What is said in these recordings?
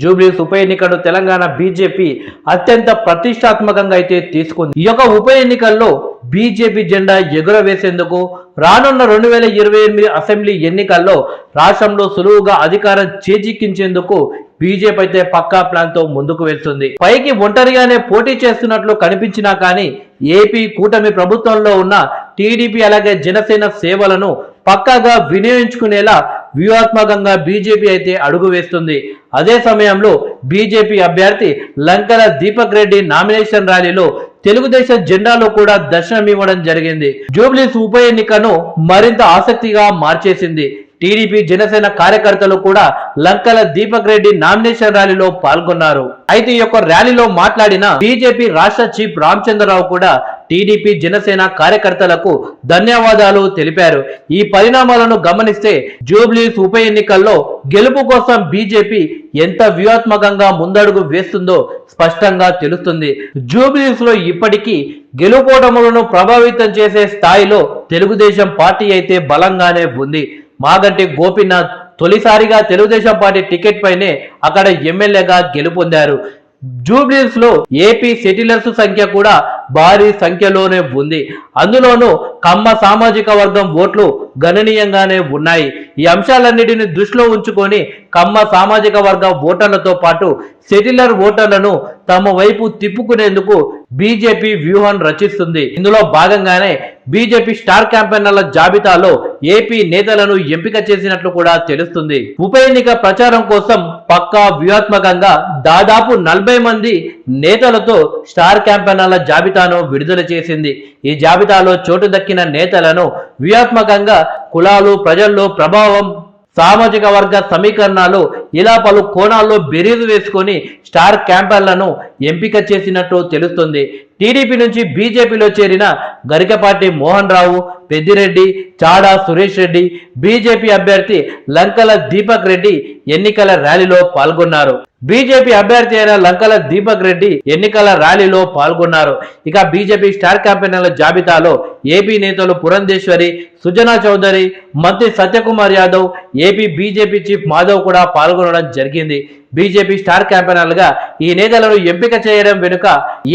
జూబ్లీస్ ఉప ఎన్నికను తెలంగాణ బీజేపీ అత్యంత ప్రతిష్టాత్మకంగా అయితే తీసుకుంది. ఈ యొక్క ఉప ఎన్నికల్లో బీజేపీ జెండా ఎగురవేసేందుకు రానున్న రెండు వేల ఇరవై ఎనిమిది అసెంబ్లీ ఎన్నికల్లో రాష్ట్రంలో సులువుగా అధికారం చేజిక్కించేందుకు బీజేపీ అయితే పక్కా ప్లాన్తో ముందుకు వెళ్తుంది. పైకి ఒంటరిగానే పోటీ చేస్తున్నట్లు కనిపించినా కానీ ఏపీ కూటమి ప్రభుత్వంలో ఉన్న టీడీపీ అలాగే జనసేన సేవలను పక్కాగా వినియోగించుకునేలా వ్యూహాత్మకంగా బీజేపీ అయితే అడుగు వేస్తుంది. అదే సమయంలో బీజేపీ అభ్యర్థి లంకల దీపక్ రెడ్డి నామినేషన్ ర్యాలీలో తెలుగుదేశం జెండాలో కూడా దర్శనం ఇవ్వడం జరిగింది. జూబ్లీస్ ఉప ఎన్నికను మరింత ఆసక్తిగా మార్చేసింది. టీడీపీ జనసేన కార్యకర్తలు కూడా లంకల దీపక్ రెడ్డి నామినేషన్ ర్యాలీలో పాల్గొన్నారు. అయితే ఈ యొక్క ర్యాలీలో మాట్లాడిన బీజేపీ రాష్ట్ర చీఫ్ రామచంద్రరావు కూడా టీడీపీ జనసేన కార్యకర్తలకు ధన్యవాదాలు తెలిపారు. ఈ పరిణామాలను గమనిస్తే జూబ్లీస్ ఉప ఎన్నికల్లో గెలుపు కోసం బీజేపీ ఎంత వ్యూహాత్మకంగా ముందడుగు వేస్తుందో స్పష్టంగా తెలుస్తుంది. జూబ్లీస్లో ఇప్పటికీ గెలుపోటములను ప్రభావితం చేసే స్థాయిలో తెలుగుదేశం పార్టీ అయితే బలంగానే ఉంది. మాగంటి గోపీనాథ్ తొలిసారిగా తెలుగుదేశం పార్టీ టికెట్ పైనే అక్కడ ఎమ్మెల్యేగా గెలుపొందారు. జూబ్లీస్లో ఏపీ సెటిలర్స్ సంఖ్య కూడా భారీ సంఖ్యలోనే ఉంది. అందులోనూ కమ్మ సామాజిక వర్గం ఓట్లు గణనీయంగానే ఉన్నాయి. ఈ అంశాలన్నిటిని దృష్టిలో ఉంచుకొని కమ్మ సామాజిక వర్గ ఓటర్లతో పాటు సెటిలర్ ఓటర్లను తమ వైపు తిప్పుకునేందుకు బీజేపీ వ్యూహం రచిస్తుంది. ఇందులో భాగంగానే బీజేపీ స్టార్ క్యాంపెయినర్ల జాబితాలో ఏపీ నేతలను ఎంపిక చేసినట్లు కూడా తెలుస్తుంది. ఉప ఎన్నిక ప్రచారం కోసం పక్కా వ్యూహాత్మకంగా దాదాపు నలభై మంది నేతలతో స్టార్ క్యాంపెయినర్ల జాబితాను విడుదల చేసింది. ఈ జాబితాలో చోటు దక్కిన నేతలను వ్యూహాత్మకంగా కులాలు ప్రజల్లో ప్రభావం సామాజిక వర్గ సమీకరణాలు ఇలా పలు కోణాల్లో బెరీజు వేసుకొని స్టార్ క్యాంపర్లను ఎంపిక చేసినట్టు తెలుస్తుంది. టీడీపీ నుంచి బీజేపీలో చేరిన గరికపాటి మోహన్ రావు పెద్దిరెడ్డి చాడా సురేష్ రెడ్డి బీజేపీ అభ్యర్థి లంకల దీపక్ రెడ్డి ఎన్నికల ర్యాలీలో పాల్గొన్నారు. బీజేపీ అభ్యర్థి అయిన లంకల దీపక్ రెడ్డి ఎన్నికల ర్యాలీలో పాల్గొన్నారు. ఇక బీజేపీ స్టార్ క్యాంపెయినర్ల జాబితాలో ఏపీ నేతలు పురంధేశ్వరి సుజనా చౌదరి మంత్రి Satyakumar Yadav AP BJP chief Madhav కూడా పాల్గొనడం జరిగింది. బీజేపీ స్టార్ క్యాంపెయినర్లుగా ఈ నేతలను ఎంపిక చేయడం వెనుక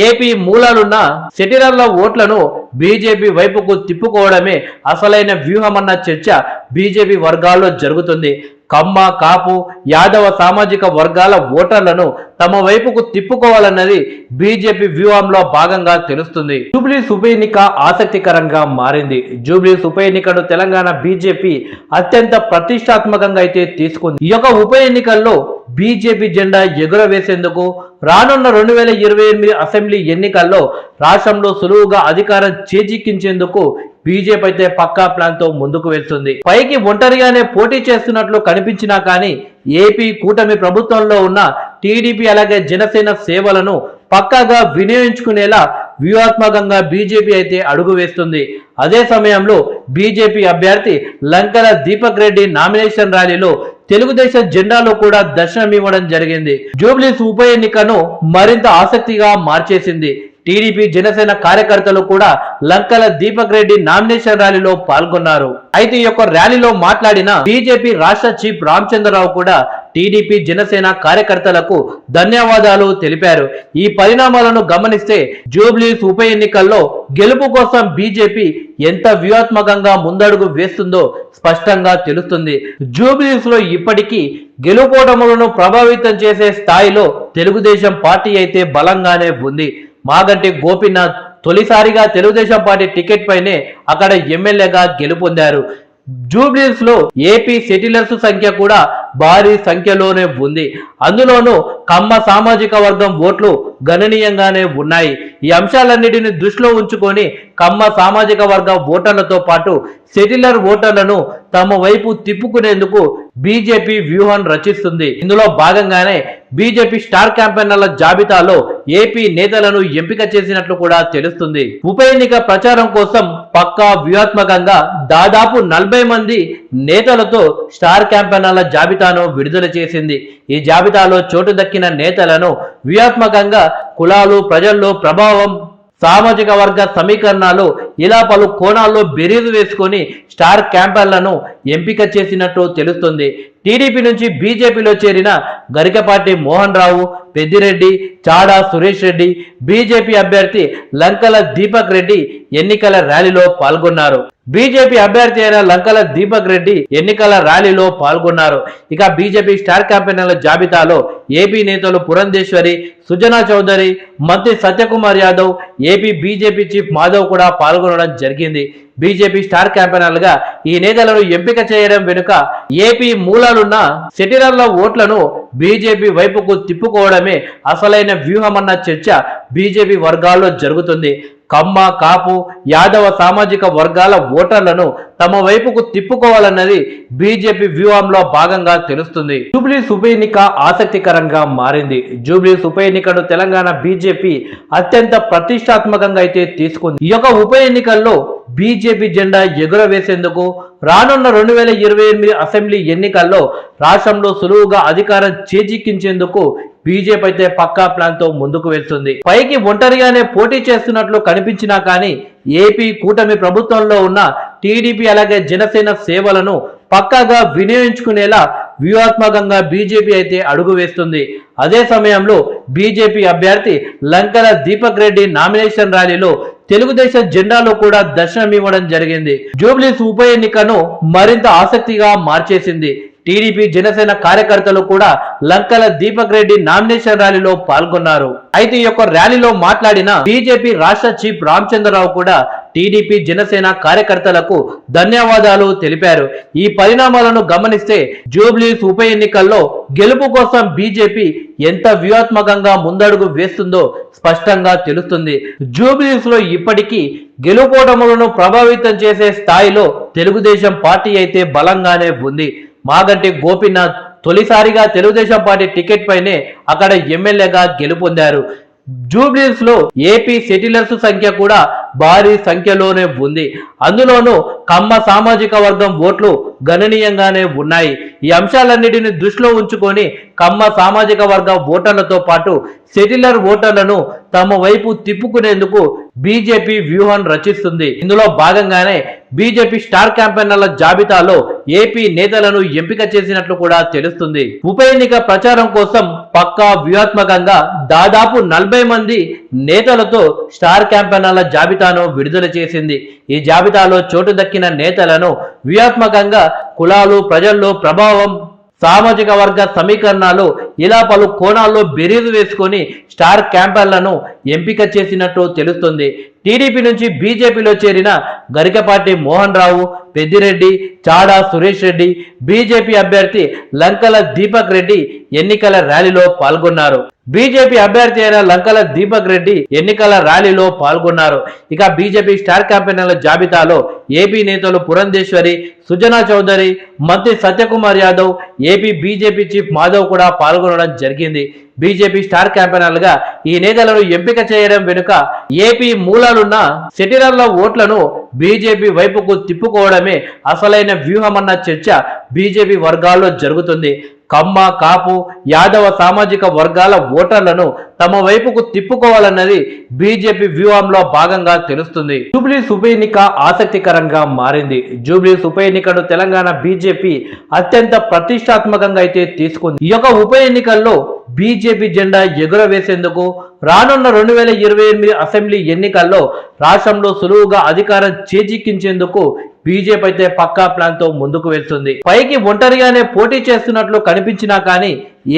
ఏపీ మూలాలున్న సెటిలర్ల ఓట్లను బీజేపీ వైపుకు తిప్పుకోవడమే అసలైన వ్యూహమన్న చర్చ బీజేపీ వర్గాల్లో జరుగుతుంది. కమ్మ కాపు యాదవ సామాజిక వర్గాల ఓటర్లను తమ వైపుకు తిప్పుకోవాలన్నది బీజేపీ వ్యూహంలో భాగంగా తెలుస్తుంది. జూబ్లీస్ ఉప ఎన్నిక ఆసక్తికరంగా మారింది. జూబ్లీస్ ఉప ఎన్నికను తెలంగాణ బీజేపీ అత్యంత ప్రతిష్టాత్మకంగా అయితే తీసుకుంది. ఈ యొక్క ఉప ఎన్నికల్లో బీజేపీ జెండా ఎగురవేసేందుకు రానున్న రెండు వేల ఇరవై ఎనిమిది అసెంబ్లీ ఎన్నికల్లో రాష్ట్రంలో సులువుగా అధికారం చేజిక్కించేందుకు బీజేపీ అయితే పక్కా ప్లాన్తో ముందుకు వెళ్తుంది. పైకి ఒంటరిగానే పోటీ చేస్తున్నట్లు కనిపించినా కానీ ఏపీ కూటమి ప్రభుత్వంలో ఉన్న టీడీపీ అలాగే జనసేన సేవలను పక్కాగా వినియోగించుకునేలా వ్యూహాత్మకంగా బీజేపీ అయితే అడుగు వేస్తుంది. అదే సమయంలో బీజేపీ అభ్యర్థి లంకల దీపక్ రెడ్డి నామినేషన్ ర్యాలీలో తెలుగుదేశం జెండాలో కూడా దర్శనమివ్వడం జరిగింది. జూబ్లీస్ ఉప ఎన్నికను మరింత ఆసక్తిగా మార్చేసింది. టీడీపీ జనసేన కార్యకర్తలు కూడా లంకల దీపక్ రెడ్డి నామినేషన్ ర్యాలీలో పాల్గొన్నారు. అయితే ఈ యొక్క ర్యాలీలో మాట్లాడిన బీజేపీ రాష్ట్ర చీఫ్ రామచంద్రరావు కూడా టీడీపీ జనసేన కార్యకర్తలకు ధన్యవాదాలు తెలిపారు. ఈ పరిణామాలను గమనిస్తే జూబ్లీస్ ఉప ఎన్నికల్లో గెలుపు కోసం బీజేపీ ఎంత వ్యూహాత్మకంగా ముందడుగు వేస్తుందో స్పష్టంగా తెలుస్తుంది. జూబ్లీస్లో ఇప్పటికీ గెలుపోటములను ప్రభావితం చేసే స్థాయిలో తెలుగుదేశం పార్టీ అయితే బలంగానే ఉంది. మాగంటి గోపీనాథ్ తొలిసారిగా తెలుగుదేశం పార్టీ టికెట్ పైనే అక్కడ ఎమ్మెల్యేగా గెలుపొందారు. జూబ్లీస్లో ఏపీ సెటిలర్స్ సంఖ్య కూడా భారీ సంఖ్యలోనే ఉంది. అందులోనూ కమ్మ సామాజిక వర్గం ఓట్లు గణనీయంగానే ఉన్నాయి. ఈ అంశాలన్నిటిని దృష్టిలో ఉంచుకొని కమ్మ సామాజిక వర్గ ఓటర్లతో పాటు సెటిలర్ ఓటర్లను తమ వైపు తిప్పుకునేందుకు బీజేపీ వ్యూహం రచిస్తుంది. ఇందులో భాగంగానే బీజేపీ స్టార్ క్యాంపెయినర్ల జాబితాలో ఏపీ నేతలను ఎంపిక చేసినట్లు కూడా తెలుస్తుంది. ఉప ఎన్నిక ప్రచారం కోసం పక్కా వ్యూహాత్మకంగా దాదాపు నలభై మంది నేతలతో స్టార్ క్యాంపెయినర్ల జాబితాను విడుదల చేసింది. ఈ జాబితాలో చోటు దక్కిన నేతలను వ్యూహాత్మకంగా కులాలు ప్రజల్లో ప్రభావం సామాజిక వర్గ సమీకరణాలు ఇలా పలు కోణాల్లో బెరీజు వేసుకొని స్టార్ క్యాంపర్లను ఎంపిక చేసినట్టు తెలుస్తుంది. టీడీపీ నుంచి బీజేపీలో చేరిన గరికపాటి మోహన్ రావు పెద్దిరెడ్డి చాడా సురేష్ రెడ్డి బీజేపీ అభ్యర్థి లంకల దీపక్ రెడ్డి ఎన్నికల ర్యాలీలో పాల్గొన్నారు. బీజేపీ అభ్యర్థి అయిన లంకల దీపక్ రెడ్డి ఎన్నికల ర్యాలీలో పాల్గొన్నారు. ఇక బీజేపీ స్టార్ క్యాంపెయినర్ల జాబితాలో ఏపీ నేతలు పురంధేశ్వరి సుజనా చౌదరి మంత్రి Satyakumar Yadav AP BJP chief Madhav కూడా పాల్గొన్నారు. పాల్గొనడం జరిగింది. బీజేపీ స్టార్ క్యాంపెయినర్లుగా ఈ నేతలను ఎంపిక చేయడం వెనుక ఏపీ మూలాలున్న సెటిలర్ల ఓట్లను బీజేపీ వైపుకు తిప్పుకోవడమే అసలైన వ్యూహమన్న చర్చ బీజేపీ వర్గాల్లో జరుగుతుంది. కమ్మ కాపు యాదవ సామాజిక వర్గాల ఓటర్లను తమ వైపుకు తిప్పుకోవాలన్నది బీజేపీ వ్యూహంలో భాగంగా తెలుస్తుంది. జూబ్లీస్ ఉప ఎన్నిక ఆసక్తికరంగా మారింది. జూబ్లీస్ ఉప ఎన్నికను తెలంగాణ బీజేపీ అత్యంత ప్రతిష్టాత్మకంగా అయితే తీసుకుంది. ఈ యొక్క ఉప ఎన్నికల్లో బీజేపీ జెండా ఎగురవేసేందుకు రానున్న రెండు వేల ఇరవై ఎనిమిది అసెంబ్లీ ఎన్నికల్లో రాష్ట్రంలో సులువుగా అధికారం చేజిక్కించేందుకు బీజేపీ అయితే పక్కా ప్లాన్తో ముందుకు వెళ్తుంది. పైకి ఒంటరిగానే పోటీ చేస్తున్నట్లు కనిపించినా కానీ ఏపీ కూటమి ప్రభుత్వంలో ఉన్న టీడీపీ అలాగే జనసేన సేవలను పక్కాగా వినియోగించుకునేలా వ్యూహాత్మకంగా బీజేపీ అయితే అడుగు వేస్తుంది. అదే సమయంలో బీజేపీ అభ్యర్థి లంకల దీపక్ రెడ్డి నామినేషన్ ర్యాలీలో తెలుగుదేశం జెండాలో కూడా దర్శనమివ్వడం జరిగింది. జూబ్లీస్ ఉప ఎన్నికను మరింత ఆసక్తిగా మార్చేసింది. టీడీపీ జనసేన కార్యకర్తలు కూడా లంకల దీపక్ రెడ్డి నామినేషన్ ర్యాలీలో పాల్గొన్నారు. అయితే ఈ యొక్క ర్యాలీలో మాట్లాడిన బీజేపీ రాష్ట్ర చీఫ్ రామచంద్రరావు కూడా టీడీపీ జనసేన కార్యకర్తలకు ధన్యవాదాలు తెలిపారు. ఈ పరిణామాలను గమనిస్తే జూబ్లీస్ ఉప ఎన్నికల్లో గెలుపు కోసం బీజేపీ ఎంత వ్యూహాత్మకంగా ముందడుగు వేస్తుందో స్పష్టంగా తెలుస్తుంది. జూబ్లీస్లో ఇప్పటికీ గెలుపోటములను ప్రభావితం చేసే స్థాయిలో తెలుగుదేశం పార్టీ అయితే బలంగానే ఉంది. మాగంటి గోపీనాథ్ తొలిసారిగా తెలుగుదేశం పార్టీ టికెట్ పైనే అక్కడ ఎమ్మెల్యేగా గెలుపొందారు. జూబ్లీస్లో ఏపీ సెటిలర్స్ సంఖ్య కూడా భారీ సంఖ్యలోనే ఉంది. అందులోనూ కమ్మ సామాజిక వర్గం ఓట్లు గణనీయంగానే ఉన్నాయి. ఈ అంశాలన్నిటిని దృష్టిలో ఉంచుకొని కమ్మ సామాజిక వర్గ ఓటర్లతో పాటు సెటిలర్ ఓటర్లను తమ వైపు తిప్పుకునేందుకు బీజేపీ వ్యూహం రచిస్తుంది. ఇందులో భాగంగానే బీజేపీ స్టార్ క్యాంపెయినర్ల జాబితాలో ఏపీ నేతలను ఎంపిక చేసినట్లు కూడా తెలుస్తుంది. ఉప ఎన్నిక ప్రచారం కోసం పక్కా వ్యూహాత్మకంగా దాదాపు నలభై మంది నేతలతో స్టార్ క్యాంపెయినర్ల జాబితాను విడుదల చేసింది. ఈ జాబితాలో చోటు దక్కిన నేతలను వ్యూహాత్మకంగా కులాలు ప్రజల్లో ప్రభావం సామాజిక వర్గ సమీకరణాలు ఇలా పలు కోణాల్లో బెరీజు వేసుకొని స్టార్ క్యాంపర్లను ఎంపిక చేసినట్టు తెలుస్తుంది. టీడీపీ నుంచి బీజేపీలో చేరిన గరికపాటి మోహన్ రావు పెద్దిరెడ్డి చాడా సురేష్ రెడ్డి బీజేపీ అభ్యర్థి లంకల దీపక్ రెడ్డి ఎన్నికల ర్యాలీలో పాల్గొన్నారు. బీజేపీ అభ్యర్థి అయిన లంకల దీపక్ రెడ్డి ఎన్నికల ర్యాలీలో పాల్గొన్నారు. ఇక బీజేపీ స్టార్ క్యాంపెయినర్ల జాబితాలో ఏపీ నేతలు పురంధేశ్వరి సుజనా చౌదరి మంత్రి Satyakumar Yadav AP BJP chief Madhav కూడా పాల్గొనడం జరిగింది. బీజేపీ స్టార్ క్యాంపెయినర్లుగా ఈ నేతలను ఎంపిక చేయడం వెనుక ఏపీ మూలాలున్న సెటిలర్ల ఓట్లను బీజేపీ వైపుకు తిప్పుకోవడమే అసలైన వ్యూహమన్న చర్చ బీజేపీ వర్గాల్లో జరుగుతుంది. కమ్మ కాపు యాదవ సామాజిక వర్గాల ఓటర్లను తమ వైపుకు తిప్పుకోవాలన్నది బీజేపీ వ్యూహంలో భాగంగా తెలుస్తుంది. జూబ్లీస్ ఉప ఎన్నిక ఆసక్తికరంగా మారింది. జూబ్లీస్ ఉప ఎన్నికను తెలంగాణ బీజేపీ అత్యంత ప్రతిష్టాత్మకంగా అయితే తీసుకుంది. ఈ యొక్క ఉప ఎన్నికల్లో బీజేపీ జెండా ఎగురవేసేందుకు రానున్న రెండు వేల ఇరవై ఎనిమిది అసెంబ్లీ ఎన్నికల్లో రాష్ట్రంలో సులువుగా అధికారం చేజిక్కించేందుకు బీజేపీ అయితే పక్కా ప్లాన్తో ముందుకు వెళ్తుంది. పైకి ఒంటరిగానే పోటీ చేస్తున్నట్లు కనిపించినా కానీ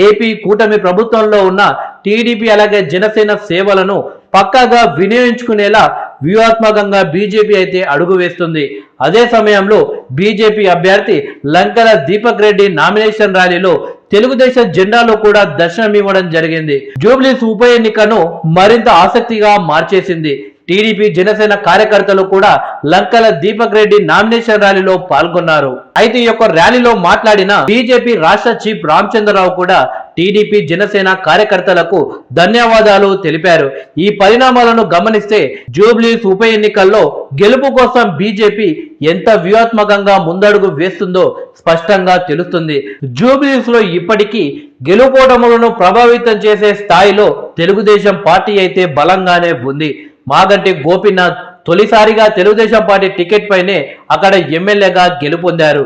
ఏపీ కూటమి ప్రభుత్వంలో ఉన్న టీడీపీ అలాగే జనసేన సేవలను పక్కాగా వినియోగించుకునేలా వ్యూహాత్మకంగా బీజేపీ అయితే అడుగు వేస్తుంది. అదే సమయంలో బీజేపీ అభ్యర్థి లంకల దీపక్ రెడ్డి నామినేషన్ ర్యాలీలో తెలుగుదేశం జెండాలో కూడా దర్శనమివ్వడం జరిగింది. జూబ్లీస్ ఉప ఎన్నికను మరింత ఆసక్తిగా మార్చేసింది. టీడీపీ జనసేన కార్యకర్తలు కూడా లంకల దీపక్ రెడ్డి నామినేషన్ ర్యాలీలో పాల్గొన్నారు. అయితే ఈ యొక్క ర్యాలీలో మాట్లాడిన బీజేపీ రాష్ట్ర చీఫ్ రామచంద్రరావు కూడా టీడీపీ జనసేన కార్యకర్తలకు ధన్యవాదాలు తెలిపారు. ఈ పరిణామాలను గమనిస్తే జూబ్లీస్ ఉప ఎన్నికల్లో గెలుపు కోసం బీజేపీ ఎంత వ్యూహాత్మకంగా ముందడుగు వేస్తుందో స్పష్టంగా తెలుస్తుంది. జూబ్లీస్లో ఇప్పటికీ గెలుపోటములను ప్రభావితం చేసే స్థాయిలో తెలుగుదేశం పార్టీ అయితే బలంగానే ఉంది. మాగంటి గోపీనాథ్ తొలిసారిగా తెలుగుదేశం పార్టీ టికెట్ పైనే అక్కడ ఎమ్మెల్యేగా గెలుపొందారు.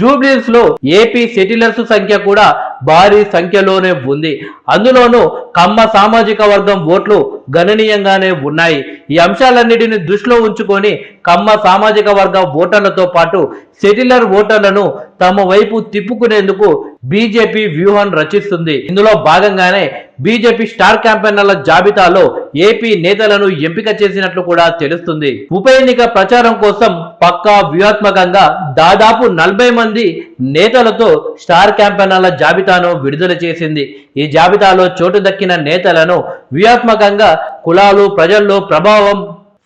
జూబ్లీస్లో ఏపీ సెటిలర్స్ సంఖ్య కూడా భారీ సంఖ్యలోనే ఉంది. అందులోనూ కమ్మ సామాజిక వర్గం ఓట్లు గణనీయంగానే ఉన్నాయి. ఈ అంశాలన్నిటిని దృష్టిలో ఉంచుకొని కమ్మ సామాజిక వర్గ ఓటర్లతో పాటు సెటిలర్ ఓటర్లను తమ వైపు తిప్పుకునేందుకు బీజేపీ వ్యూహం రచిస్తుంది. ఇందులో భాగంగానే బీజేపీ స్టార్ క్యాంపెయినర్ల జాబితాలో ఏపీ నేతలను ఎంపిక చేసినట్లు కూడా తెలుస్తుంది. ఉప ఎన్నిక ప్రచారం కోసం పక్కా వ్యూహాత్మకంగా దాదాపు నలభై మంది నేతలతో స్టార్ క్యాంపెయినర్ల జాబితాను విడుదల చేసింది. ఈ జాబితాలో చోటు దక్కిన నేతలను వ్యూహాత్మకంగా కులాలు ప్రజల్లో ప్రభావం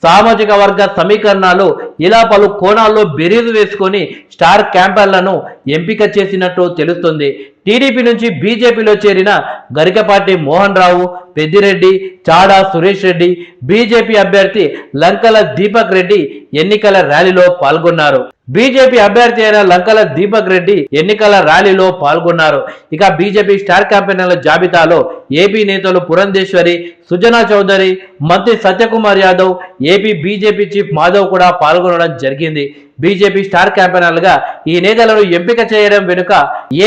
సామాజిక వర్గ సమీకరణాలు ఇలా పలు కోణాల్లో బెరీజు వేసుకొని స్టార్ క్యాంపెన్లను ఎంపిక చేసినట్టు తెలుస్తుంది. టీడీపీ నుంచి బీజేపీలో చేరిన గరికపాటి మోహన్ రావు పెద్దిరెడ్డి చాడా సురేష్ రెడ్డి బీజేపీ అభ్యర్థి లంకల దీపక్ రెడ్డి ఎన్నికల ర్యాలీలో పాల్గొన్నారు. బీజేపీ అభ్యర్థి అయిన లంకల దీపక్ రెడ్డి ఎన్నికల ర్యాలీలో పాల్గొన్నారు. ఇక బీజేపీ స్టార్ క్యాంపెయినర్ల జాబితాలో ఏపీ నేతలు పురంధేశ్వరి సుజనా చౌదరి మంత్రి Satyakumar Yadav AP BJP chief Madhav కూడా పాల్గొనడం జరిగింది. బీజేపీ స్టార్ క్యాంపెయినర్లుగా ఈ నేతలను ఎంపిక చేయడం వెనుక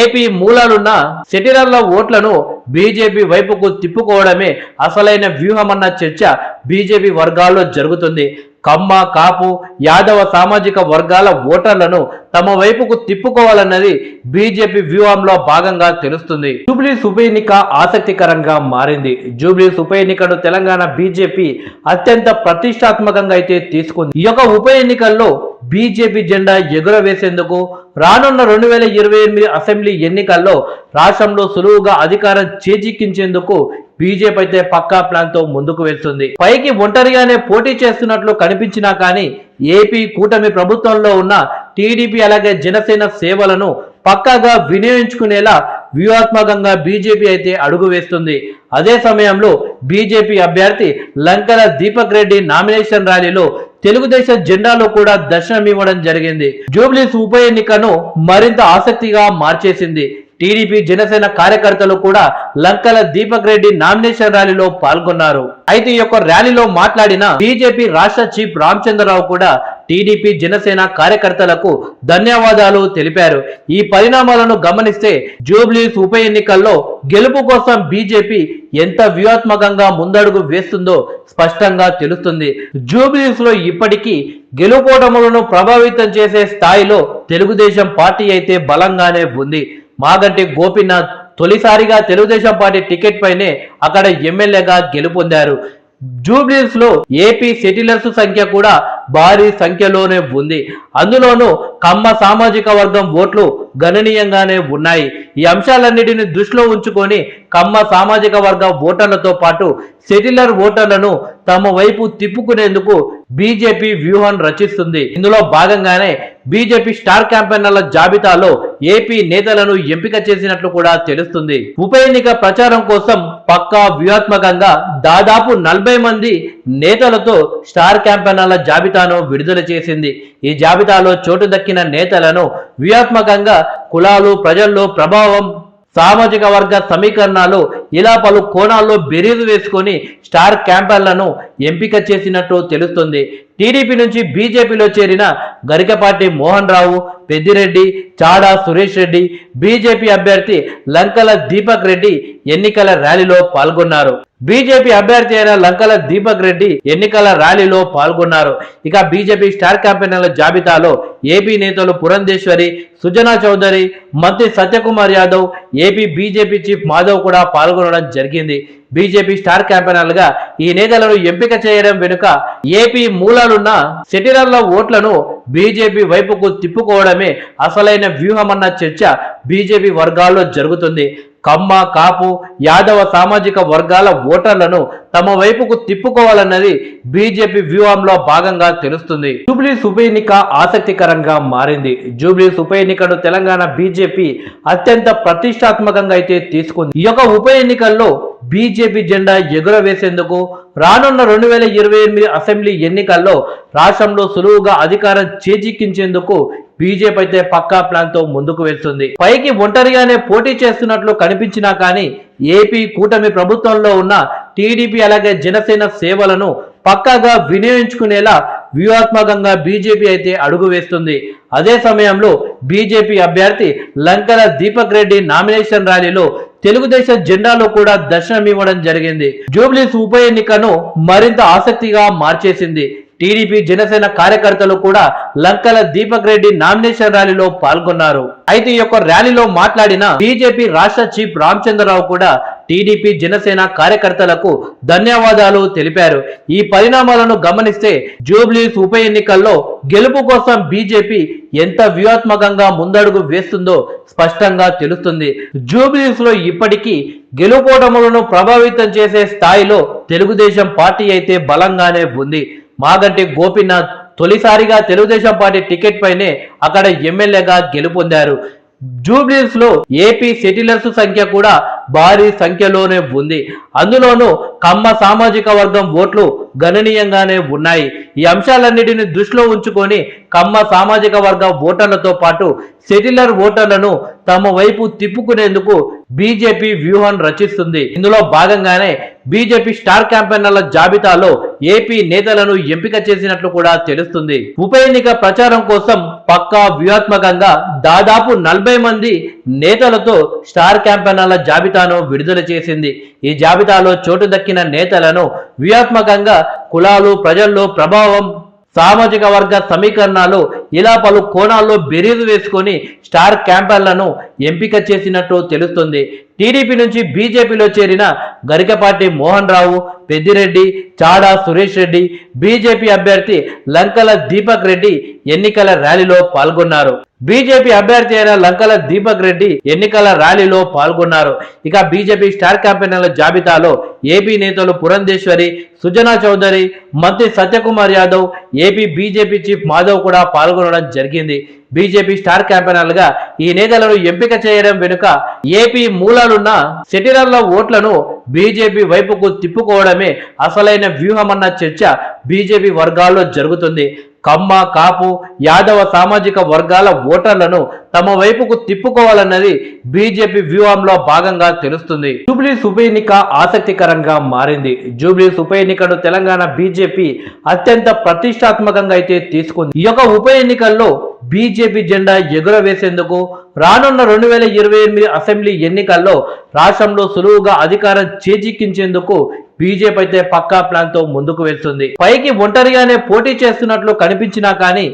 ఏపీ మూలాలున్న సెటిలర్ల ఓట్లను బీజేపీ వైపుకు తిప్పుకోవడమే అసలైన వ్యూహమన్న చర్చ బీజేపీ వర్గాల్లో జరుగుతుంది. కమ్మ కాపు యాదవ సామాజిక వర్గాల ఓటర్లను తమ వైపుకు తిప్పుకోవాలన్నది బీజేపీ వ్యూహంలో భాగంగా తెలుస్తుంది. జూబ్లీస్ ఉప ఎన్నిక ఆసక్తికరంగా మారింది. జూబ్లీస్ ఉప ఎన్నికను తెలంగాణ బీజేపీ అత్యంత ప్రతిష్టాత్మకంగా అయితే తీసుకుంది. ఈ యొక్క ఉప ఎన్నికల్లో బీజేపీ జెండా ఎగురవేసేందుకు రానున్న రెండు వేల ఇరవై ఎనిమిది అసెంబ్లీ ఎన్నికల్లో రాష్ట్రంలో సులువుగా అధికారం చేజిక్కించేందుకు బీజేపీ అయితే పక్కా ప్లాన్తో ముందుకు వెళ్తుంది. పైకి ఒంటరిగానే పోటీ చేస్తున్నట్లు కనిపించినా కానీ ఏపీ కూటమి ప్రభుత్వంలో ఉన్న టీడీపీ అలాగే జనసేన సేవలను పక్కాగా వినియోగించుకునేలా వ్యూహాత్మకంగా బీజేపీ అయితే అడుగు వేస్తుంది. అదే సమయంలో బీజేపీ అభ్యర్థి లంకల దీపక్ రెడ్డి నామినేషన్ ర్యాలీలో తెలుగుదేశం జెండాలో కూడా దర్శనమివ్వడం జరిగింది. జూబ్లీస్ ఉప ఎన్నికను మరింత ఆసక్తిగా మార్చేసింది. టీడీపీ జనసేన కార్యకర్తలు కూడా లంకల దీపక్ రెడ్డి నామినేషన్ ర్యాలీలో పాల్గొన్నారు. అయితే ఈ యొక్క ర్యాలీలో మాట్లాడిన బీజేపీ రాష్ట్ర చీఫ్ రామచంద్రరావు కూడా టీడీపీ జనసేన కార్యకర్తలకు ధన్యవాదాలు తెలిపారు. ఈ పరిణామాలను గమనిస్తే జూబ్లీస్ ఉప ఎన్నికల్లో గెలుపు కోసం బీజేపీ ఎంత వ్యూహాత్మకంగా ముందడుగు వేస్తుందో స్పష్టంగా తెలుస్తుంది. జూబ్లీస్లో ఇప్పటికీ గెలుపోటములను ప్రభావితం చేసే స్థాయిలో తెలుగుదేశం పార్టీ అయితే బలంగానే ఉంది. మాగంటి గోపీనాథ్ తొలిసారిగా తెలుగుదేశం పార్టీ టికెట్ పైనే అక్కడ ఎమ్మెల్యేగా గెలుపొందారు. జూబ్లీస్లో ఏపీ సెటిలర్స్ సంఖ్య కూడా భారీ సంఖ్యలోనే ఉంది. అందులోనూ కమ్మ సామాజిక వర్గం ఓట్లు గణనీయంగానే ఉన్నాయి. ఈ అంశాలన్నిటిని దృష్టిలో ఉంచుకొని కమ్మ సామాజిక వర్గ ఓటర్లతో పాటు సెటిలర్ ఓటర్లను తమ వైపు తిప్పుకునేందుకు బీజేపీ వ్యూహం రచిస్తుంది. ఇందులో భాగంగానే బీజేపీ స్టార్ క్యాంపెయినర్ల జాబితాలో ఏపీ నేతలను ఎంపిక చేసినట్లు కూడా తెలుస్తుంది. ఉప ఎన్నిక ప్రచారం కోసం పక్కా వ్యూహాత్మకంగా దాదాపు నలభై మంది నేతలతో స్టార్ క్యాంపెయినర్ల జాబితాను విడుదల చేసింది. ఈ జాబితాలో చోటు దక్కిన నేతలను వ్యూహాత్మకంగా కులాలు ప్రజల్లో ప్రభావం సామాజిక వర్గ సమీకరణాలు ఇలా పలు కోణాల్లో బెరీజు వేసుకొని స్టార్ క్యాంపెయిన్లను ఎంపిక చేసినట్టు తెలుస్తుంది. టీడీపీ నుంచి బీజేపీలో చేరిన గరికపాటి మోహన్ రావు పెద్దిరెడ్డి చాడా సురేష్ రెడ్డి బీజేపీ అభ్యర్థి లంకల దీపక్ రెడ్డి ఎన్నికల ర్యాలీలో పాల్గొన్నారు. బీజేపీ అభ్యర్థి అయిన లంకల దీపక్ రెడ్డి ఎన్నికల ర్యాలీలో పాల్గొన్నారు. ఇక బీజేపీ స్టార్ క్యాంపెయినర్ల జాబితాలో ఏపీ నేతలు పురంధేశ్వరి సుజనా చౌదరి మంత్రి Satyakumar Yadav AP BJP chief Madhav కూడా పాల్గొనడం జరిగింది. బీజేపీ స్టార్ క్యాంపెయినర్లుగా ఈ నేతలను ఎంపిక చేయడం వెనుక ఏపీ మూలాలున్న సెటిలర్ల ఓట్లను బీజేపీ వైపుకు తిప్పుకోవడమే అసలైన వ్యూహమన్న చర్చ బీజేపీ వర్గాల్లో జరుగుతుంది. కమ్మ కాపు యాదవ సామాజిక వర్గాల ఓటర్లను తమ వైపుకు తిప్పుకోవాలన్నది బీజేపీ వ్యూహంలో భాగంగా తెలుస్తుంది. జూబ్లీస్ ఉప ఎన్నిక ఆసక్తికరంగా మారింది. జూబ్లీస్ ఉప ఎన్నికను తెలంగాణ బీజేపీ అత్యంత ప్రతిష్టాత్మకంగా అయితే తీసుకుంది. ఈ యొక్క ఉప ఎన్నికల్లో బీజేపీ జెండా ఎగురవేసేందుకు రానున్న రెండు వేల ఇరవై ఎనిమిది అసెంబ్లీ ఎన్నికల్లో రాష్ట్రంలో సులువుగా అధికారం చేజిక్కించేందుకు బీజేపీ అయితే పక్కా ప్లాన్తో ముందుకు వెళ్తుంది. పైకి ఒంటరిగానే పోటీ చేస్తున్నట్లు కనిపించినా కానీ ఏపీ కూటమి ప్రభుత్వంలో ఉన్న టీడీపీ అలాగే జనసేన సేవలను పక్కాగా వినియోగించుకునేలా వ్యూహాత్మకంగా బీజేపీ అయితే అడుగు వేస్తుంది. అదే సమయంలో బీజేపీ అభ్యర్థి లంకల దీపక్ రెడ్డి నామినేషన్ ర్యాలీలో తెలుగుదేశం జెండాలో కూడా దర్శనమివ్వడం జరిగింది. జూబ్లీస్ ఉప ఎన్నికను మరింత ఆసక్తిగా మార్చేసింది. టీడీపీ జనసేన కార్యకర్తలు కూడా లంకల దీపక్ రెడ్డి నామినేషన్ ర్యాలీలో పాల్గొన్నారు. అయితే ఈ యొక్క ర్యాలీలో మాట్లాడిన బీజేపీ రాష్ట్ర చీఫ్ రామచంద్రరావు కూడా టీడీపీ జనసేన కార్యకర్తలకు ధన్యవాదాలు తెలిపారు. ఈ పరిణామాలను గమనిస్తే జూబ్లీస్ ఉప ఎన్నికల్లో గెలుపు కోసం బీజేపీ ఎంత వ్యూహాత్మకంగా ముందడుగు వేస్తుందో స్పష్టంగా తెలుస్తుంది. జూబ్లీస్లో ఇప్పటికీ గెలుపోటములను ప్రభావితం చేసే స్థాయిలో తెలుగుదేశం పార్టీ అయితే బలంగానే ఉంది. మాగంటి గోపీనాథ్ తొలిసారిగా తెలుగుదేశం పార్టీ టికెట్ పైనే అక్కడ ఎమ్మెల్యేగా గెలుపొందారు. జూబ్లీస్లో ఏపీ సెటిలర్స్ సంఖ్య కూడా భారీ సంఖ్యలోనే ఉంది. అందులోనూ కమ్మ సామాజిక వర్గం ఓట్లు గణనీయంగానే ఉన్నాయి. ఈ అంశాలన్నిటిని దృష్టిలో ఉంచుకొని కమ్మ సామాజిక వర్గ ఓటర్లతో పాటు సెటిలర్ ఓటర్లను తమ వైపు తిప్పుకునేందుకు బీజేపీ వ్యూహం రచిస్తుంది. ఇందులో భాగంగానే బీజేపీ స్టార్ క్యాంపెయినర్ల జాబితాలో ఏపీ నేతలను ఎంపిక చేసినట్లు కూడా తెలుస్తుంది. ఉప ఎన్నిక ప్రచారం కోసం పక్కా వ్యూహాత్మకంగా దాదాపు నలభై మంది నేతలతో స్టార్ క్యాంపెయినర్ల జాబితాను విడుదల చేసింది. ఈ జాబితాలో చోటు దక్కిన నేతలను వ్యూహాత్మకంగా కులాలు ప్రజల్లో ప్రభావం సామాజిక వర్గ సమీకరణాలు ఇలా పలు కోణాల్లో బెరీజు వేసుకొని స్టార్ క్యాంపర్లను ఎంపిక చేసినట్టు తెలుస్తుంది. టీడీపీ నుంచి బీజేపీలో చేరిన గరికపాటి మోహన్ రావు పెద్దిరెడ్డి చాడా సురేష్ రెడ్డి బీజేపీ అభ్యర్థి లంకల దీపక్ రెడ్డి ఎన్నికల ర్యాలీలో పాల్గొన్నారు. బీజేపీ అభ్యర్థి అయిన లంకల దీపక్ రెడ్డి ఎన్నికల ర్యాలీలో పాల్గొన్నారు. ఇక బీజేపీ స్టార్ క్యాంపెయినర్ల జాబితాలో ఏపీ నేతలు పురంధేశ్వరి సుజనా చౌదరి మంత్రి Satyakumar Yadav AP BJP chief Madhav కూడా పాల్గొనడం జరిగింది. బీజేపీ స్టార్ క్యాంపెయినర్లుగా ఈ నేతలను ఎంపిక చేయడం వెనుక ఏపీ మూలాలున్న సెటిలర్ల ఓట్లను బీజేపీ వైపుకు తిప్పుకోవడమే అసలైన వ్యూహమన్న చర్చ బీజేపీ వర్గాల్లో జరుగుతుంది. కమ్మ కాపు యాదవ సామాజిక వర్గాల ఓటర్లను తమ వైపుకు తిప్పుకోవాలన్నది బీజేపీ వ్యూహంలో భాగంగా తెలుస్తుంది. జూబ్లీస్ ఉప ఎన్నిక ఆసక్తికరంగా మారింది. జూబ్లీస్ ఉప ఎన్నికను తెలంగాణ బీజేపీ అత్యంత ప్రతిష్టాత్మకంగా అయితే తీసుకుంది. ఈ యొక్క ఉప ఎన్నికల్లో బీజేపీ జెండా ఎగురవేసేందుకు రానున్న రెండు వేల ఇరవై ఎనిమిది అసెంబ్లీ ఎన్నికల్లో రాష్ట్రంలో సులువుగా అధికారం చేజిక్కించేందుకు బీజేపీ అయితే పక్కా ప్లాన్తో ముందుకు వెళ్తుంది. పైకి ఒంటరిగానే పోటీ చేస్తున్నట్లు కనిపించినా కానీ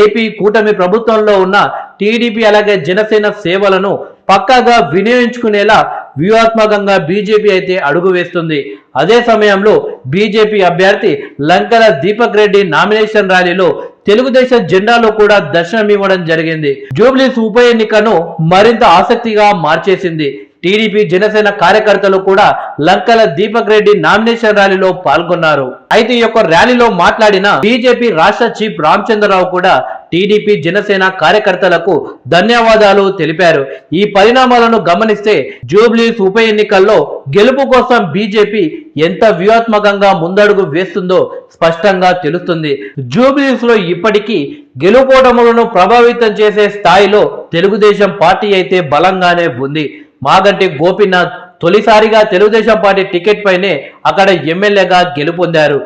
ఏపీ కూటమి ప్రభుత్వంలో ఉన్న టీడీపీ అలాగే జనసేన సేవలను పక్కాగా వినియోగించుకునేలా వ్యూహాత్మకంగా బీజేపీ అయితే అడుగు వేస్తుంది. అదే సమయంలో బీజేపీ అభ్యర్థి లంకల దీపక్ రెడ్డి నామినేషన్ ర్యాలీలో తెలుగుదేశం జెండాలో కూడా దర్శనమివ్వడం జరిగింది. జూబ్లీస్ ఉప ఎన్నికను మరింత ఆసక్తిగా మార్చేసింది. టీడీపీ జనసేన కార్యకర్తలు కూడా లంకల దీపక్ రెడ్డి నామినేషన్ ర్యాలీలో పాల్గొన్నారు. అయితే ఈ యొక్క ర్యాలీలో మాట్లాడిన బీజేపీ రాష్ట్ర చీఫ్ రామచంద్రరావు కూడా టీడీపీ జనసేన కార్యకర్తలకు ధన్యవాదాలు తెలిపారు. ఈ పరిణామాలను గమనిస్తే జూబ్లీస్ ఉప ఎన్నికల్లో గెలుపు కోసం బీజేపీ ఎంత వ్యూహాత్మకంగా ముందడుగు వేస్తుందో స్పష్టంగా తెలుస్తుంది. జూబ్లీస్లో ఇప్పటికీ గెలుపోటములను ప్రభావితం చేసే స్థాయిలో తెలుగుదేశం పార్టీ అయితే బలంగానే ఉంది. మాగంటి గోపీనాథ్ తొలిసారిగా తెలుగుదేశం పార్టీ టికెట్ పైనే అక్కడ ఎమ్మెల్యేగా గెలుపొందారు.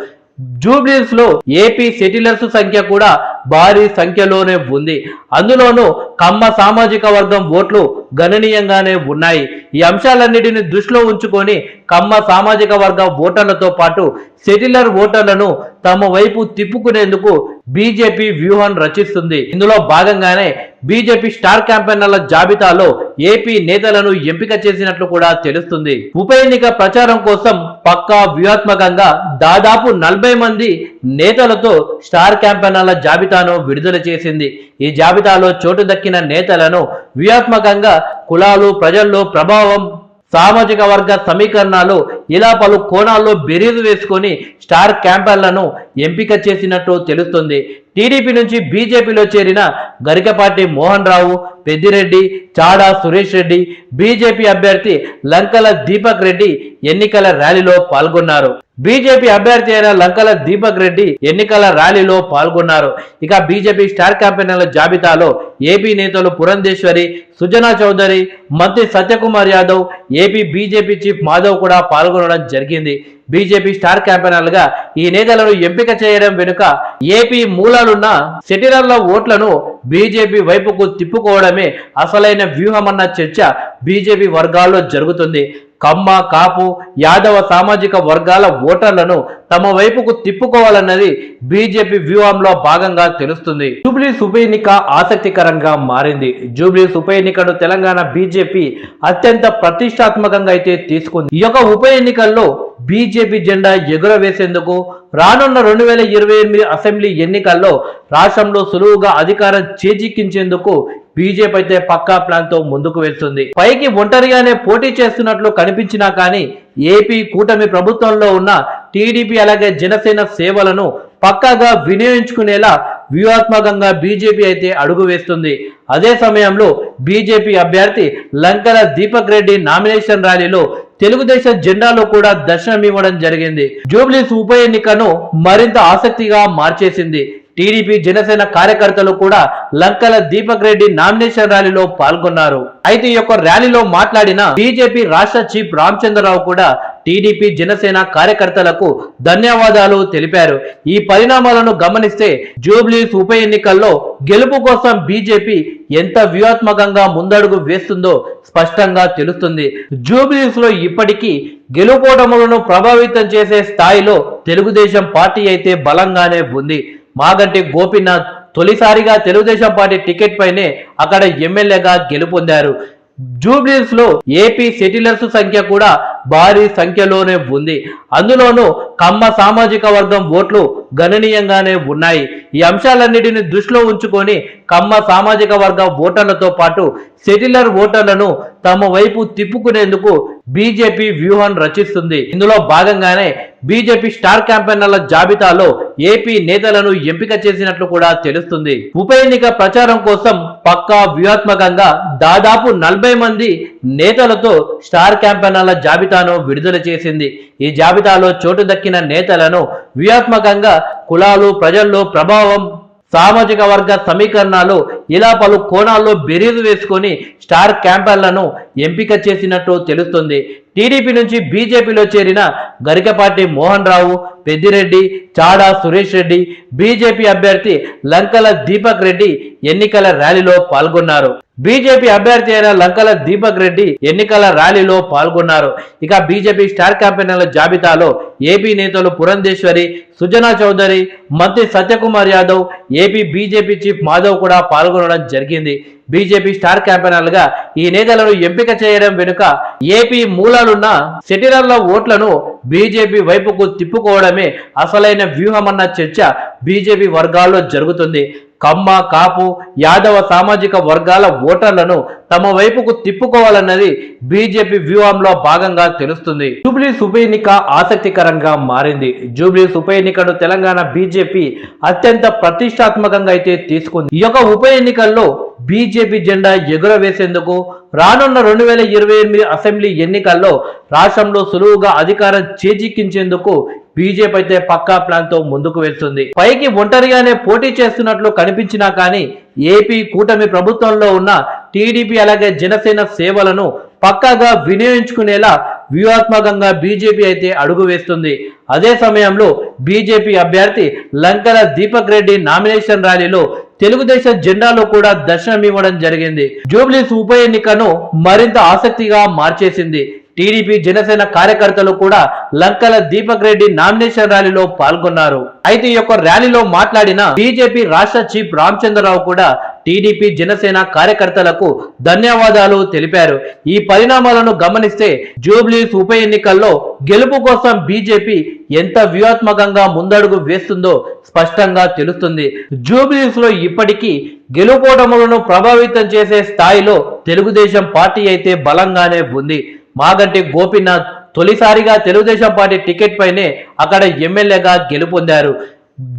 జూబ్లీస్లో ఏపీ సెటిలర్స్ సంఖ్య కూడా భారీ సంఖ్యలోనే ఉంది. అందులోనూ కమ్మ సామాజిక వర్గం ఓట్లు గణనీయంగానే ఉన్నాయి. ఈ అంశాలన్నిటిని దృష్టిలో ఉంచుకొని కమ్మ సామాజిక వర్గ ఓటర్లతో పాటు సెటిలర్ ఓటర్లను తమ వైపు తిప్పుకునేందుకు బీజేపీ వ్యూహం రచిస్తుంది. ఇందులో భాగంగానే బీజేపీ స్టార్ క్యాంపెయినర్ల జాబితాలో ఏపీ నేతలను ఎంపిక చేసినట్లు కూడా తెలుస్తుంది. ఉప ఎన్నిక ప్రచారం కోసం పక్కా వ్యూహాత్మకంగా దాదాపు నలభై మంది నేతలతో స్టార్ క్యాంపెయినర్ల జాబితాను విడుదల చేసింది. ఈ జాబితాలో చోటు దక్కిన నేతలను వ్యూహాత్మకంగా కులాలు ప్రజల్లో ప్రభావం సామాజిక వర్గ సమీకరణాలు ఇలా పలు కోణాల్లో బెరీజు వేసుకొని స్టార్ క్యాంపర్లను ఎంపిక చేసినట్టు తెలుస్తుంది. టీడీపీ నుంచి బీజేపీలో చేరిన గరికపాటి మోహన్ రావు పెద్దిరెడ్డి చాడా సురేష్ రెడ్డి బీజేపీ అభ్యర్థి లంకల దీపక్ రెడ్డి ఎన్నికల ర్యాలీలో పాల్గొన్నారు. బీజేపీ అభ్యర్థి అయిన లంకల దీపక్ రెడ్డి ఎన్నికల ర్యాలీలో పాల్గొన్నారు. ఇక బీజేపీ స్టార్ క్యాంపెయినర్ల జాబితాలో ఏపీ నేతలు పురంధేశ్వరి సుజనా చౌదరి మంత్రి Satyakumar Yadav AP BJP chief Madhav కూడా పాల్గొనడం జరిగింది. బీజేపీ స్టార్ క్యాంపెయినర్ ఈ నేతలను ఎంపిక చేయడం వెనుక ఏపీ మూలాలున్న సెటిలర్ల ఓట్లను బీజేపీ వైపుకు తిప్పుకోవడమే అసలైన వ్యూహమన్న చర్చ బీజేపీ వర్గాల్లో జరుగుతుంది. కమ్మ కాపు యాదవ సామాజిక వర్గాల ఓటర్లను తమ వైపుకు తిప్పుకోవాలన్నది బీజేపీ వ్యూహంలో భాగంగా తెలుస్తుంది. జూబ్లీస్ ఉప ఎన్నిక ఆసక్తికరంగా మారింది. జూబ్లీస్ ఉప ఎన్నికను తెలంగాణ బీజేపీ అత్యంత ప్రతిష్టాత్మకంగా అయితే తీసుకుంది. ఈ యొక్క ఉప ఎన్నికల్లో బీజేపీ జెండా ఎగురవేసేందుకు రానున్న రెండు వేల ఇరవై ఎనిమిది అసెంబ్లీ ఎన్నికల్లో రాష్ట్రంలో సులువుగా అధికారం చేజిక్కించేందుకు బీజేపీ అయితే పక్కా ప్లాన్తో ముందుకు వెళ్తుంది. పైకి ఒంటరిగానే పోటీ చేస్తున్నట్లు కనిపించినా కానీ ఏపీ కూటమి ప్రభుత్వంలో ఉన్న టీడీపీ అలాగే జనసేన సేవలను పక్కాగా వినియోగించుకునేలా వ్యూహాత్మకంగా బీజేపీ అయితే అడుగు వేస్తుంది. అదే సమయంలో బీజేపీ అభ్యర్థి లంకల దీపక్ రెడ్డి నామినేషన్ ర్యాలీలో తెలుగుదేశం జెండాలో కూడా దర్శనమివ్వడం జరిగింది. జూబ్లీస్ ఉప ఎన్నికను మరింత ఆసక్తిగా మార్చేసింది. టీడీపీ జనసేన కార్యకర్తలు కూడా లంకల దీపక్ రెడ్డి నామినేషన్ ర్యాలీలో పాల్గొన్నారు. అయితే ఈ యొక్క ర్యాలీలో మాట్లాడిన బీజేపీ రాష్ట్ర చీఫ్ రామచంద్రరావు కూడా టీడీపీ జనసేన కార్యకర్తలకు ధన్యవాదాలు తెలిపారు. ఈ పరిణామాలను గమనిస్తే జూబ్లీస్ ఉప ఎన్నికల్లో గెలుపు కోసం బీజేపీ ఎంత వ్యూహాత్మకంగా ముందడుగు వేస్తుందో స్పష్టంగా తెలుస్తుంది. జూబ్లీస్లో ఇప్పటికీ గెలుపోటములను ప్రభావితం చేసే స్థాయిలో తెలుగుదేశం పార్టీ అయితే బలంగానే ఉంది. మాగంటి గోపీనాథ్ తొలిసారిగా తెలుగుదేశం పార్టీ టికెట్ పైనే అక్కడ ఎమ్మెల్యేగా గెలుపొందారు. జూబ్లీస్లో ఏపీ సెటిలర్స్ సంఖ్య కూడా భారీ సంఖ్యలోనే ఉంది. అందులోనూ కమ్మ సామాజిక వర్గం ఓట్లు గణనీయంగానే ఉన్నాయి. ఈ అంశాలన్నిటిని దృష్టిలో ఉంచుకొని కమ్మ సామాజిక వర్గ ఓటర్లతో పాటు సెటిలర్ ఓటర్లను తమ వైపు తిప్పుకునేందుకు బీజేపీ వ్యూహం రచిస్తుంది. ఇందులో భాగంగానే బీజేపీ స్టార్ క్యాంపెయినర్ల జాబితాలో ఏపీ నేతలను ఎంపిక చేసినట్లు కూడా తెలుస్తుంది. ఉప ఎన్నిక ప్రచారం కోసం పక్కా వ్యూహాత్మకంగా దాదాపు నలభై మంది నేతలతో స్టార్ క్యాంపెయినర్ల జాబితాను విడుదల చేసింది. ఈ జాబితాలో చోటు దక్కిన నేతలను వ్యూహాత్మకంగా కులాలు ప్రజల్లో ప్రభావం సామాజిక వర్గ సమీకరణాలు ఇలా పలు కోణాల్లో బెరీజు వేసుకొని స్టార్ క్యాంపర్లను ఎంపిక చేసినట్టు తెలుస్తుంది. టీడీపీ నుంచి బీజేపీలో చేరిన గరికపాటి మోహన్ రావు పెద్దిరెడ్డి చాడా సురేష్ రెడ్డి బీజేపీ అభ్యర్థి లంకల దీపక్ రెడ్డి ఎన్నికల ర్యాలీలో పాల్గొన్నారు. బీజేపీ అభ్యర్థి అయిన లంకల దీపక్ రెడ్డి ఎన్నికల ర్యాలీలో పాల్గొన్నారు. ఇక బీజేపీ స్టార్ క్యాంపెయినర్ల జాబితాలో ఏపీ నేతలు పురంధేశ్వరి సుజనా చౌదరి మంత్రి Satyakumar Yadav AP BJP chief Madhav కూడా పాల్గొనడం జరిగింది. బీజేపీ స్టార్ క్యాంపెయినర్లుగా ఈ నేతలను ఎంపిక చేయడం వెనుక ఏపీ మూలాలున్న సెటిలర్ల ఓట్లను బీజేపీ వైపుకు తిప్పుకోవడమే అసలైన వ్యూహమన్న చర్చ బీజేపీ వర్గాల్లో జరుగుతుంది. కమ్మ కాపు యాదవ సామాజిక వర్గాల ఓటర్లను తమ వైపుకు తిప్పుకోవాలన్నది బీజేపీ వ్యూహంలో భాగంగా తెలుస్తుంది. జూబ్లీస్ ఉప ఎన్నిక ఆసక్తికరంగా మారింది. జూబ్లీస్ ఉప ఎన్నికను తెలంగాణ బీజేపీ అత్యంత ప్రతిష్టాత్మకంగా అయితే తీసుకుంది. ఈ యొక్క ఉప ఎన్నికల్లో బీజేపీ జెండా ఎగురవేసేందుకు రానున్న రెండు వేల ఇరవై ఎనిమిది అసెంబ్లీ ఎన్నికల్లో రాష్ట్రంలో సులువుగా అధికారం చేజిక్కించేందుకు బీజేపీ అయితే పక్కా ప్లాన్తో ముందుకు వెళ్తుంది. పైకి ఒంటరిగానే పోటీ చేస్తున్నట్లు కనిపించినా కానీ ఏపీ కూటమి ప్రభుత్వంలో ఉన్న టీడీపీ అలాగే జనసేన సేవలను పక్కాగా వినియోగించుకునేలా వ్యూహాత్మకంగా బీజేపీ అయితే అడుగు వేస్తుంది. అదే సమయంలో బీజేపీ అభ్యర్థి లంకల దీపక్ రెడ్డి నామినేషన్ ర్యాలీలో తెలుగుదేశం జెండాలో కూడా దర్శనమివ్వడం జరిగింది. జూబ్లీస్ ఉప ఎన్నికను మరింత ఆసక్తిగా మార్చేసింది. టీడీపీ జనసేన కార్యకర్తలు కూడా లంకల దీపక్ రెడ్డి నామినేషన్ ర్యాలీలో పాల్గొన్నారు. అయితే ఈ యొక్క ర్యాలీలో మాట్లాడిన బీజేపీ రాష్ట్ర చీఫ్ రామచంద్రరావు కూడా టీడీపీ జనసేన కార్యకర్తలకు ధన్యవాదాలు తెలిపారు. ఈ పరిణామాలను గమనిస్తే జూబ్లీస్ ఉప ఎన్నికల్లో గెలుపు కోసం బీజేపీ ఎంత వ్యూహాత్మకంగా ముందడుగు వేస్తుందో స్పష్టంగా తెలుస్తుంది. జూబ్లీస్లో ఇప్పటికీ గెలుపోటములను ప్రభావితం చేసే స్థాయిలో తెలుగుదేశం పార్టీ అయితే బలంగానే ఉంది. మాగంటి గోపీనాథ్ తొలిసారిగా తెలుగుదేశం పార్టీ టికెట్ పైనే అక్కడ ఎమ్మెల్యేగా గెలుపొందారు.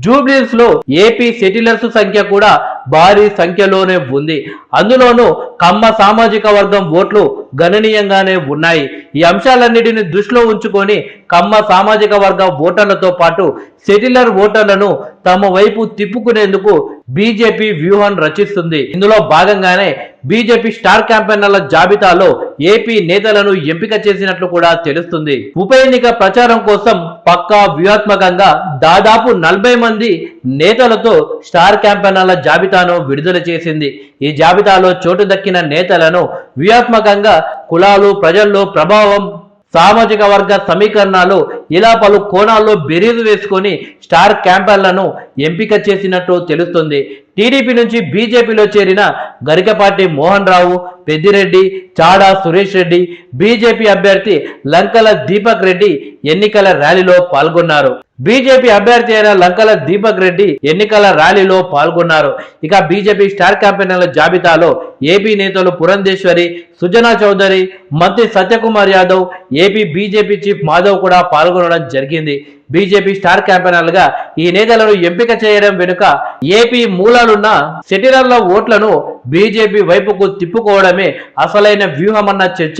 జూబ్లీస్లో ఏపీ సెటిలర్స్ సంఖ్య కూడా భారీ సంఖ్యలోనే ఉంది. అందులోనూ కమ్మ సామాజిక వర్గం ఓట్లు గణనీయంగానే ఉన్నాయి. ఈ అంశాలన్నిటిని దృష్టిలో ఉంచుకొని కమ్మ సామాజిక వర్గ ఓటర్లతో పాటు సెటిలర్ ఓటర్లను తమ వైపు తిప్పుకునేందుకు బీజేపీ వ్యూహం రచిస్తుంది. ఇందులో భాగంగానే బీజేపీ స్టార్ క్యాంపెయినర్ల జాబితాలో ఏపీ నేతలను ఎంపిక చేసినట్లు కూడా తెలుస్తుంది. ఉప ఎన్నిక ప్రచారం కోసం పక్కా వ్యూహాత్మకంగా దాదాపు నలభై మంది నేతలతో స్టార్ క్యాంపెయినర్ల జాబితాను విడుదల చేసింది. ఈ జాబితాలో చోటు దక్కిన నేతలను వ్యూహాత్మకంగా కులాలు ప్రజల్లో ప్రభావం సామాజిక వర్గ సమీకరణాలు ఇలా పలు కోణాల్లో బెరీజు వేసుకొని స్టార్ క్యాంపర్లను ఎంపిక చేసినట్టు తెలుస్తుంది. టీడీపీ నుంచి బీజేపీలో చేరిన గరికపాటి మోహన్ రావు పెద్దిరెడ్డి చాడా సురేష్ రెడ్డి బీజేపీ అభ్యర్థి లంకల దీపక్ రెడ్డి ఎన్నికల ర్యాలీలో పాల్గొన్నారు. బీజేపీ అభ్యర్థి అయిన లంకల దీపక్ రెడ్డి ఎన్నికల ర్యాలీలో పాల్గొన్నారు. ఇక బీజేపీ స్టార్ క్యాంపెయినర్ల జాబితాలో ఏపీ నేతలు పురంధేశ్వరి సుజనా చౌదరి మంత్రి Satyakumar Yadav AP BJP chief Madhav కూడా పాల్గొనడం జరిగింది. బీజేపీ స్టార్ క్యాంపెయినర్లుగా ఈ నేతలను ఎంపిక చేయడం వెనుక ఏపీ మూలాలున్న సెటిలర్ల ఓట్లను బీజేపీ వైపుకు తిప్పుకోవడమే అసలైన వ్యూహమన్న చర్చ.